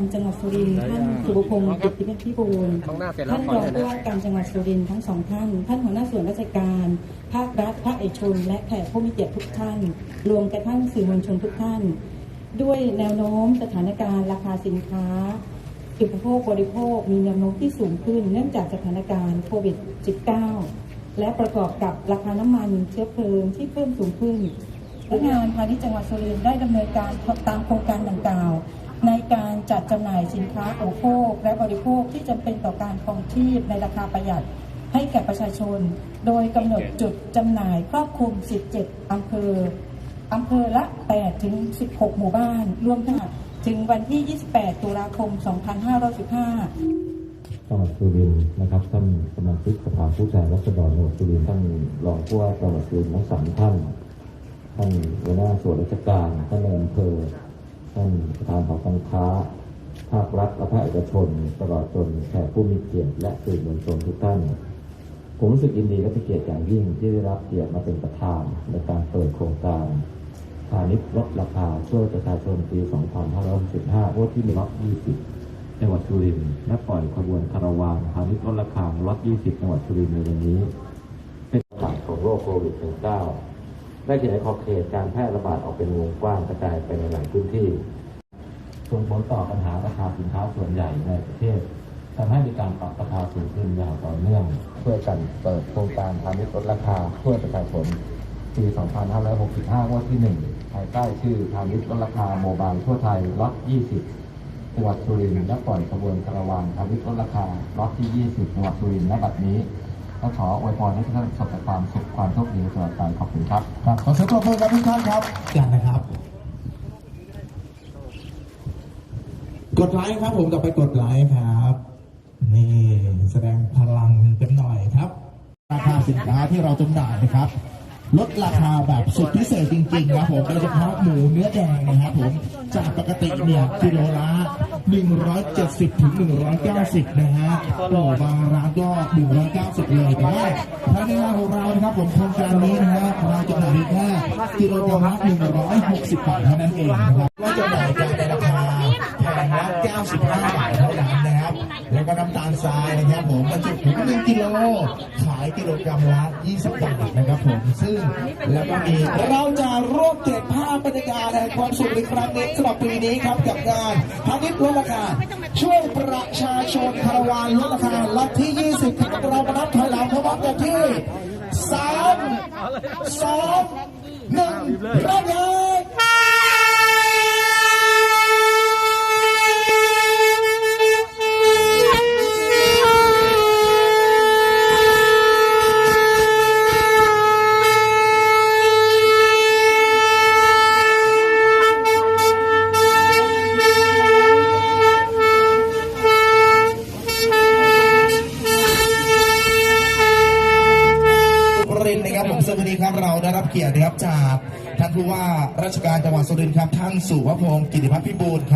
การจังหวัดสุรินทร์ท่านสุภพงศ์กิตติพิบูลข้างหน้าเสร็จแล้วท่านขรอองเชิญผู้นะว่าการจังหวัดสุรินทร์ทั้งสองท่าน ท่านหัวหน้าส่วนราชการ ภาครัฐภาคเอกชน และแขกผู้มีเกียรติทุกท่าน รวมกระทั่งสื่อมวลชนทุกท่าน ด้วยแนวโน้มสถานการณ์ราคาสินค้าอุปโภคบริโภคมีแนวโน้มที่สูงขึ้น เนื่องจากสถานการณ์โควิด -19 และประกอบกับราคาน้ำมันเชื้อเพลิงที่เพิ่มสูงขึ้นพนักงานพาณิชย์จังหวัดสุรินทร์ได้ดำเนินการตามโครงการดัง การจัดจำหน่ายสินค้าอุปโภค และบริโภคที่จำเป็นต่อการครองชีพในราคาประหยัดให้แก่ประชาชน โดยกำหนดจุดจำหน่ายครอบคลุม 17 อำเภออำเภอละ 8 ถึง 16 หมู่บ้าน รวมทั้งถึงวันที่ 28 ตุลาคม 2515จังหวัดสุรินทร์นะครับท่านสมาชิกสภาผู้แทนราษฎรจังหวัดสุรินทร์ท่านรองผู้ว่าจังหวัดสุรินทร์ทั้งสามท่าน ท่านหัวหน้าส่วนราชการท่านในอำเภอ ท่านประธานหอการค้าภาครัฐและภาคเอกชน ตลอดจนแขกผู้มีเกียรติและสื่อมวลชนทุกท่าน ผมรู้สึกยินดีและเป็นเกียรติอย่างยิ่งที่ได้รับเกียรติมาเป็นประธานในการเปิดโครงการพาณิชย์ลดราคาช่วยประชาชนปี 2565งวดที่ล็อต20จังหวัดสุรินทร์และปล่อยขบวนคาราวานพาณิชย์ลดราคาล็อต20จังหวัดสุรินทร์ในวันนี้ เป็นระบาดของโรคโควิด -19 ได้ขยายขอบเขตการแพร่ระบาดออกเป็นวงกว้างกระจายไปในหลายพื้นที่ ส่งผลต่อปัญหาราคาสินค้าส่วนใหญ่ในประเทศทำให้มีการปรับราคาสูงขึ้นอย่างต่อเนื่องเพื่อกันเปิดโครงการพาณิชย์ลดราคาช่วประชาชนปี 2565งวดที่ 1 ภายใต้ชื่อพาณิชย์ลดราคาโมบายทั่วไทยล็อต 20 จังหวัดสุรินทร์และปล่อยขบวนคาราวานพาณิชย์ลดราคาล็อตที่ 20 จังหวัดสุรินทร์ณบัดนี้ และขออวยพรให้ทุกท่านประสบแต่ความสุขความโชคดีตลอดไปขอบคุณครับครับขอเสียงปรบมือกับทุกท่านครับกันนะครับ กดไลค์ครับผมกลับไปกดไลค์ครับ นี่แสดงพลังกันหน่อยครับ ราคาสินค้าที่เราจำหน่ายนะครับ ลดราคาแบบสุดพิเศษจริงๆนะผมโดยเฉพาะหมูเนื้อแดงนะครับผมจากปกติเนี่ยกิโลละ 170 ถึง 190 นะฮะโอ้บางร้านก็ 190 เลยแต่ว่าทางในงานของเรานะครับผมโครงการนี้นะฮะเราจำหน่ายแค่กิโลกรัมละ160 บาทเท่านั้นเองนะครับว่าจำหน่ายกันในราคาแพงละ95 บาทเท่านั้นนะครับ แล้วก็น้ำตาลทรายนะครับผมบรรจุถุง1กิโลขายกิโลกรัมละ 20 บาทนะครับผม ซึ่งแล้วก็มีเราจะร่วมเก็บภาพบรรยากาศแห่งความสุขในครั้งนี้สำหรับปีนี้ครับกับงานพาณิชย์ลดราคาช่วยประชาชนคารวานลดราคาล็อตที่ 20ครับเรามานับถอยหลังพร้อมกันที่ 3 2 1เริ่มเลย นะครับผมสวัสดีครับเราได้รับเกียรตินะครับจากท่านผู้ว่าราชการจังหวัดสุรินทร์ครับท่านสุวพงศ์กิติพัฒน์พิบูลครับ